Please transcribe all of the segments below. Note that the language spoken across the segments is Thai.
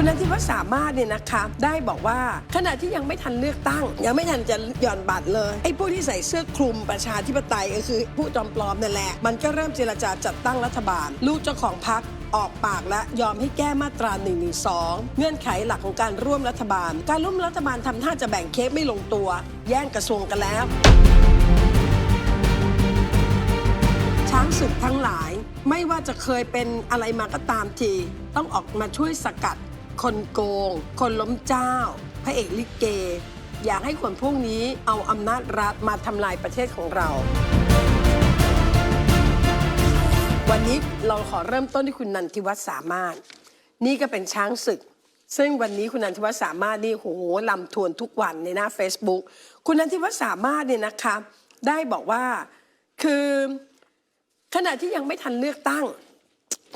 คุณนันทิวัฒน์สามารถเนี่ยนะคะ ได้บอกว่าขณะที่ยังไม่ทันเลือกตั้ง ยังไม่ทันจะหย่อนบัตรเลยไอ้พวกที่ใส่เสื้อคลุมประชาธิปไตยก็คือผู้จอมปลอมนั่นแหละ มันก็เริ่มเจรจาจัดตั้งรัฐบาล ลูกเจ้าของพักออกปากและยอมให้แก้มาตรา1นึเงื่อนไขหลักของการร่วมรัฐบาล การร่วมรัฐบาลทำท่าจะแบ่งเค้กไม่ลงตัว แย่งกระทรวงกันแล้วช้างศึกทั้งหลายไม่ว่าจะเคยเป็นอะไรมาก็ตามที ต้องออกมาช่วยสกัด คนโกง คนล้มเจ้า พระเอกลิเก อยากให้คนพวกนี้เอาอำนาจรัฐมาทำลายประเทศของเรา วันนี้เราขอเริ่มต้นที่คุณนันทิวัฒน์สามารถ นี่ก็เป็นช้างศึก ซึ่งวันนี้คุณนันทิวัฒน์สามารถนี่โหลำทวนทุกวันในหน้า Facebook คุณนันทิวัฒน์สามารถเนี่ยนะคะ ได้บอกว่าคือขณะที่ยังไม่ทันเลือกตั้ง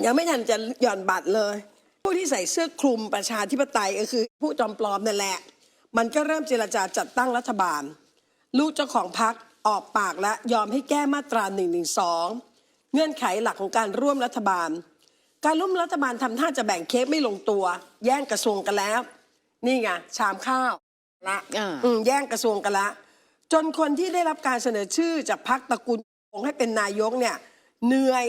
ยังไม่ทันจะหย่อนบัตรเลย ผู้ที่ใส่เสื้อคลุมประชาธิปไตยก็คือ ผู้จอมปลอมนั่นแหละ มันก็เริ่มเจรจาจัดตั้งรัฐบาล ลูกเจ้าของพักออกปากและยอมให้แก้มาตรา1นึเงื่อนไขหลักของการร่วมรัฐบาล การร่วมรัฐบาลทำท่าจะแบ่งเค้กไม่ลงตัว แย่งกระทรวงกันแล้ว นี่ไงชามข้าวละอ่าอืมแย่งกระทรวงกันละ จนคนที่ได้รับการเสนอชื่อจากพักตระกูลคงให้เป็นนายกเนี่ยเหนื่อย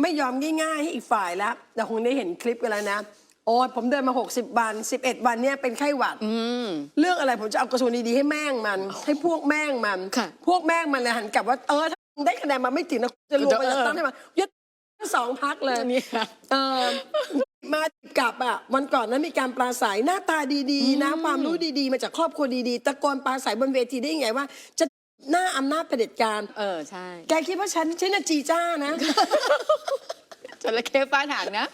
ไม่ยอมง่ายๆให้อีกฝ่ายแล้วแต่คงได้เห็นคลิปกันแล้วนะ โอ้ยผมเดินมา 60 วัน 11 วันเนี่ยเป็นไข้หวัดอืมเรื่องอะไรผมจะเอากระทรวงดีๆให้แม่งมัน ให้พวกแม่งมัน ค่ะพวกแม่งมันเลยหันกลับว่าเออถ้ามึงได้คะแนนมาไม่ถึงนะจะรวมไปเออจะตั้งให้มันยึดสองพักเลยนี่ค่ะเออมากลับอะวันก่อนนั้นมีการปราศัยหน้าตาดีๆนะความรู้ดีๆ มาจากครอบครัวดีๆ ตะโกนปราศัยบนเวทีได้ยังไงว่า จะ หน้าอำนาจเผด็จการ เออ ใช่แกคิดว่าฉันฉันน่ะจีจ้านะ จระเข้ฟ้าถางนะ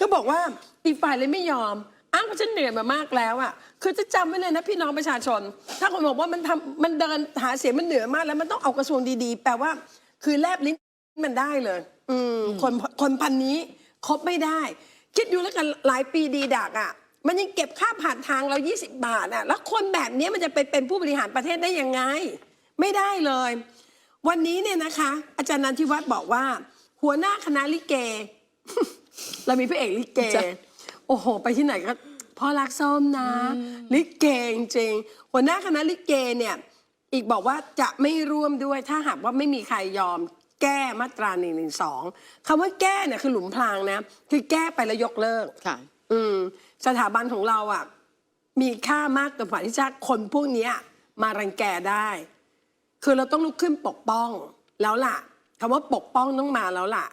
ก็บอกว่าอีกฝ่ายเลยไม่ยอม อ้างว่าฉันเหนื่อยมามากแล้วอะ คือจะจำไว้เลยนะพี่น้องประชาชน ถ้าคนบอกว่ามันทำมันเดินหาเสียงมันเหนื่อยมากแล้วมันต้องเอากระทรวงดีๆ แปลว่า คือแลบลิ้นมันได้เลย อืมคนคนพันนี้คบไม่ได้ คิดดูแล้วกันหลายปีดีดักอะ มันยังเก็บค่าผ่านทางเรา 20 บาทอะแล้วคนแบบนี้มันจะไปเป็นผู้บริหารประเทศได้ยังไง ไม่ได้เลย วันนี้เนี่ยนะคะ อาจารย์นันทิวัฒน์บอกว่า หัวหน้าคณะลิเก เรามีพระเอกลิเกจ้ะโอ้โห ไปที่ไหนก็พ่อรักส้มนะ ลิเกจริงๆหัวหน้าคณะลิเกเนี่ยอีกบอกว่าจะไม่ร่วมด้วยถ้าหากว่าไม่มีใครยอมแก้มาตรา1นึคำว่าแก้เนี่ยคือหลุมพรางนะ คือแก้ไปแล้วยกเลิกค่ะ อืม สถาบันของเราอะ มีค่ามากเกินกว่าที่จะคนพวกเนี้ยมารังแกได้ คือเราต้องลุกขึ้นปกป้องแล้วล่ะคำว่าปกป้องต้องมาแล้วล่ะ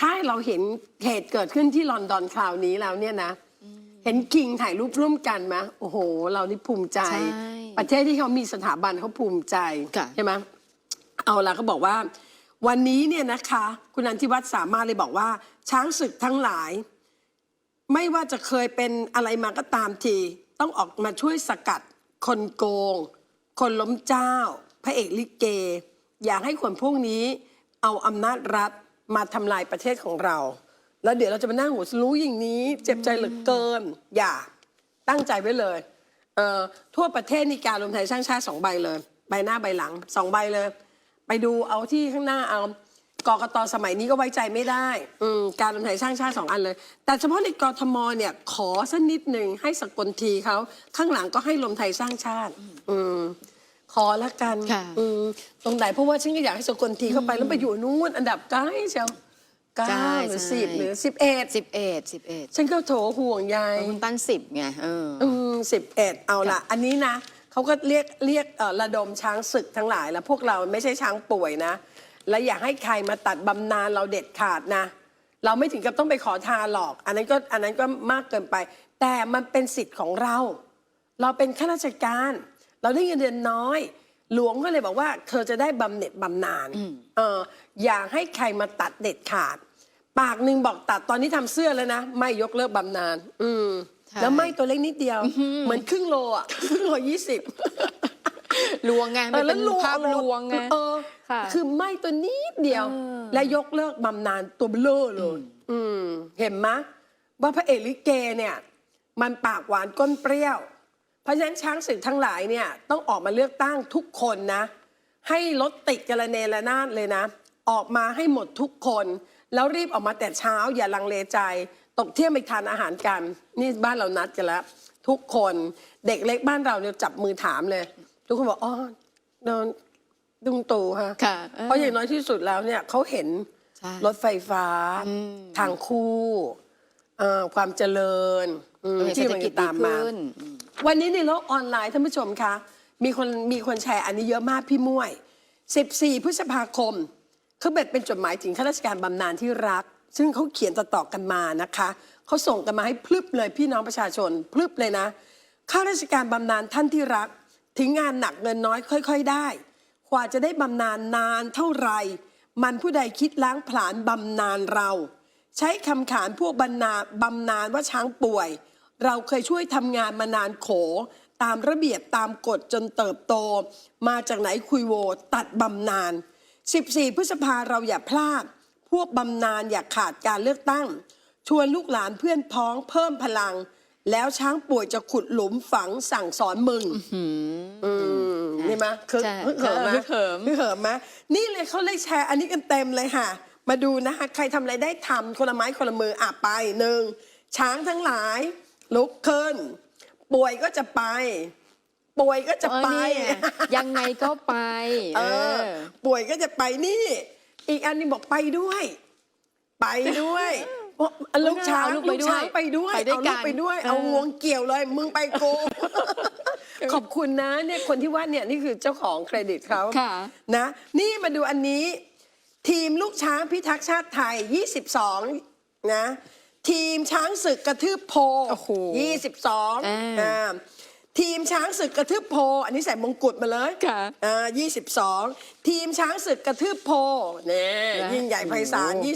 ถ้าเราเห็นเหตุเกิดขึ้นที่ลอนดอนคราวนี้แล้วเนี่ยนะเห็นคิงถ่ายรูปร่วมกันไหมโอ้โห เรานี่ภูมิใจใช่ประเทศที่เขามีสถาบันเขาภูมิใจค่ะใช่ไหมเอาละเขาบอกว่า วันนี้เนี่ยนะคะ คุณนันทิวัฒน์สามารถเลยบอกว่า ช้างศึกทั้งหลาย ไม่ว่าจะเคยเป็นอะไรมาก็ตามที ต้องออกมาช่วยสกัด คนโกง คนล้มเจ้า พระเอกลิเก อยากให้คนพวกนี้ เอาอำนาจรัฐมาทำลายประเทศของเรา แล้วเดี๋ยวเราจะมานั่งหัวรู้อย่างนี้ เจ็บใจเหลือเกิน อย่าตั้งใจไว้เลยเอ่อทั่วประเทศนี่การรวมไทยสร้างชาติสองใบเลย ใบหน้าใบหลังสองใบเลย ไปดูเอาที่ข้างหน้าเอา กกตสมัยนี้ก็ไว้ใจไม่ได้อืมการรวมไทยสร้างชาติสองอันเลย แต่เฉพาะในกทมเนี่ยขอสักนิดหนึ่งให้สกลทีเขาข้างหลังก็ให้รวมไทยสร้างชาติ อืมขอละกันค่ะอืมตรงไหนเพราะว่าฉันก็อยากให้สกลทีเข้าไปแล้วไปอยู่นู้นอันดับเก้าเชียวเก้าใช่หรือใช่ สิบหรือสิบเอ็ดสิบเอ็ดสิบเอ็ดฉันก็โถห่วงใย คุณตั้นสิบไงเออ อืมสิบเอ็ดเอาละอันนี้นะเขาก็เรียกเรียกเอ่อระดมช้างศึกทั้งหลายแล้วพวกเราไม่ใช่ช้างป่วยนะ และอย่าให้ใครมาตัดบำนาญเราเด็ดขาดนะ เราไม่ถึงกับต้องไปขอทานหรอก อันนั้นก็อันนั้นก็มากเกินไป แต่มันเป็นสิทธิ์ของเรา เราเป็นข้าราชการ เราได้เงินเดือนน้อย หลวงก็เลยบอกว่า เธอจะได้บำเหน็จบำนาญเอออย่าให้ใครมาตัดเด็ดขาด ปากหนึ่งบอกตัดตอนนี้ทำเสื้อแล้วนะ ไม่ยกเลิกบำนาญอืมใช่แล้วไม่ตัวเล็กนิดเดียว เหมือนครึ่งโลอะครึ่งโลยี่สิบ ลวงไงมันเป็นภาพลวงไงเออค่ะคือไม่ตัวนิดเดียวเออและยกเลิกบำนาญตัวเบลอเลยอืมเห็นไหมยว่าพระเอกลิเกเนี่ย มันปากหวานก้นเปรี้ยว เพราะฉะนั้นช้างศึกทั้งหลายเนี่ยต้องออกมาเลือกตั้งทุกคนนะ ให้รถติดกระเนระนาดเลยนะ ออกมาให้หมดทุกคน แล้วรีบออกมาแต่เช้าอย่าลังเลใจ ตกเที่ยงไปทานอาหารกัน นี่บ้านเรานัดกันแล้วทุกคนเด็กเล็กบ้านเราเนี่ยจับมือถามเลย ทุกคนบอกอ๋อโดนดุงตู่ฮะค่ะเพราะอย่างน้อยที่สุดแล้วเนี่ยเขาเห็นใช่รถไฟฟ้าทางคู่เอ่อความเจริญอืมเศรที่ษฐมันกิจจะดีตามมา ขึ้นวันนี้ในโลกออนไลน์ท่านผู้ชมคะ มีคนมีคนแชร์อันนี้เยอะมากพี่ม่วย 14 พฤษภาคมเขาเบ็ดเป็นจดหมายถึงข้าราชการบำนาญที่รัก ซึ่งเขาเขียนต่อๆกันมานะคะเขาส่งกันมาให้พลึบเลยพี่น้องประชาชนพลึบเลยนะข้าราชการบำนาญท่านที่รัก ถึงงานหนักเงินน้อยค่อยๆได้ กว่าจะได้บำนาญนานเท่าไหร่ มันผู้ใดคิดล้างผลาญบำนาญเรา ใช้คำขานพวกบรรณาบำนาญว่าช้างป่วย เราเคยช่วยทำงานมานานโข ตามระเบียบตามกฎจนเติบโต มาจากไหนคุยโวตัดบำนาญ14 พฤษภาเราอย่าพลาด พวกบำนาญอย่าขาดการเลือกตั้ง ชวนลูกหลานเพื่อนพ้องเพิ่มพลัง แล้วช้างป่วยจะขุดหลุมฝังสั่งสอนมึงอืมนี่ไหมคือใช่ฮึกเหิมไหมฮึกเหิมฮึกเหิมไหมนี่เลยเขาเลยแชร์อันนี้กันเต็มเลยค่ะ มาดูนะคะใครทำอะไรได้ทำคนละไม้คนละมืออะไปหนึ่งช้างทั้งหลาย ลุกขึ้น ป่วยก็จะไป ป่วยก็จะไปเออเนี่ยยังไงก็ไปเอเอออ ป่วยก็จะไปนี่ อีกอันนึงบอกไปด้วย ไปด้วยเพราะ ลูกช้างเอาลูกไปด้วยช้างไปด้วยไปด้วยเอาลูกกันไปด้วย เออ เอางวงเกี่ยวเลย มึงไปโกขอบคุณนะเนี่ยคนที่ว่าเนี่ยนี่คือเจ้าของเครดิตเขาค่ะ นะ นี่มาดูอันนี้ ทีมลูกช้างพิทักษ์ชาติไทย 22 นะ ทีมช้างศึกกระทืบโพโอ้โห22อ่า อ่า ทีมช้างศึกกระทืบโพ อันนี้ใส่มงกุฎมาเลยค่ะอ่า22ทีมช้างศึกกระทืบโพเนี่ยนะยิ่งใหญ่ไพศาลโอ้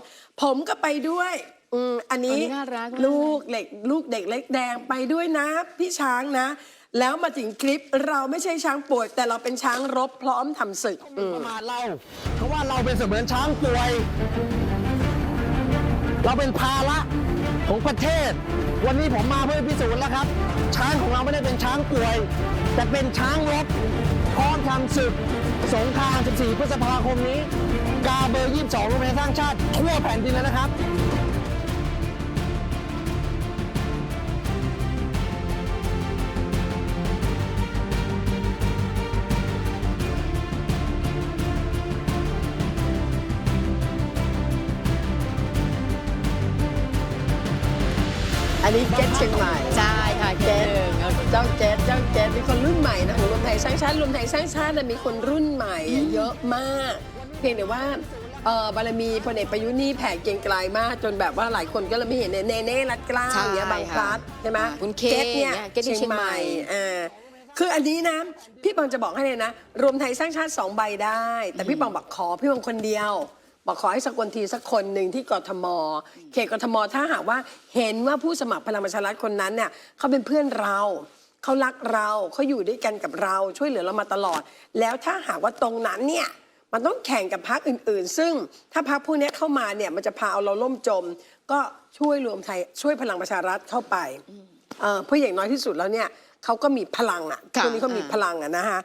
22ผมก็ไปด้วยอืมอันนี้อันนี้น่ารักมาก ลูกเล็กลูกเด็กเล็กแดงไปด้วยนะ พี่ช้างนะ แล้วมาถึงคลิปเราไม่ใช่ช้างป่วย แต่เราเป็นช้างรบพร้อมทำศึกอืม ประมาทเราเพราะว่าเราเป็นเสมือนช้างป่วย เราเป็นภาระ ของประเทศ วันนี้ผมมาเพื่อพิสูจน์แล้วครับ ช้างของเราไม่ได้เป็นช้างป่วย แต่เป็นช้างรบพร้อมทำศึกสงคราม 14 พฤษภาคมนี้ กาเบอร์ 22รวมไทยสร้างชาติทั่วแผ่นดินแล้วนะครับ นนี้เจ็ตเชียงใหม่ ใช่ค่ะเกเจ็ตตหนึ่งเอาเจ้าเจ็ตเจ้าเจ็ตมีคนรุ่นใหม่นะของรวมไทยสร้างชาติรวมไทยสร้างชาติน่ะมีคนรุ่นใหม่อะเยอะมาก เพียงแต่ว่าเออบารมีพลเอกประยุทธ์นี่แผ่เกรียงไกลมาก จนแบบว่าหลายคนก็เลยไม่เห็นเนี่ยเนเน่รัดเกล้าใช่อย่างเงี้ยบางพลัดค่ะใช่ไหมคุณเคจ็ตเนี่ยเนี่ยเจ็ตที่เชียงใหม่อ่าคืออันนี้นะ พี่ปองจะบอกให้เลยนะ รวมไทยสร้างชาติสองใบได้ แต่พี่ปองบอกขอพี่ปองคนเดียว บอกขอให้สักคนทีสักคนหนึ่งที่กทม เขตกทมถ้าหากว่าเห็นว่าผู้สมัครพลังประชารัฐคนนั้นเนี่ยเขาเป็นเพื่อนเราเขารักเราเขาอยู่ด้วยกันกับเราช่วยเหลือเรามาตลอด แล้วถ้าหากว่าตรงนั้นเนี่ยมันต้องแข่งกับพรรคอื่น ๆ ซึ่งถ้าพรรคพวกนี้เข้ามาเนี่ยมันจะพาเอาเราล่มจม ก็ช่วยรวมไทยช่วยพลังประชารัฐเข้าไปเพื่ออย่างน้อยที่สุดแล้วเนี่ยเขาก็มีพลังอะค่ะพวกนี้เขามีพลังอะนะฮะ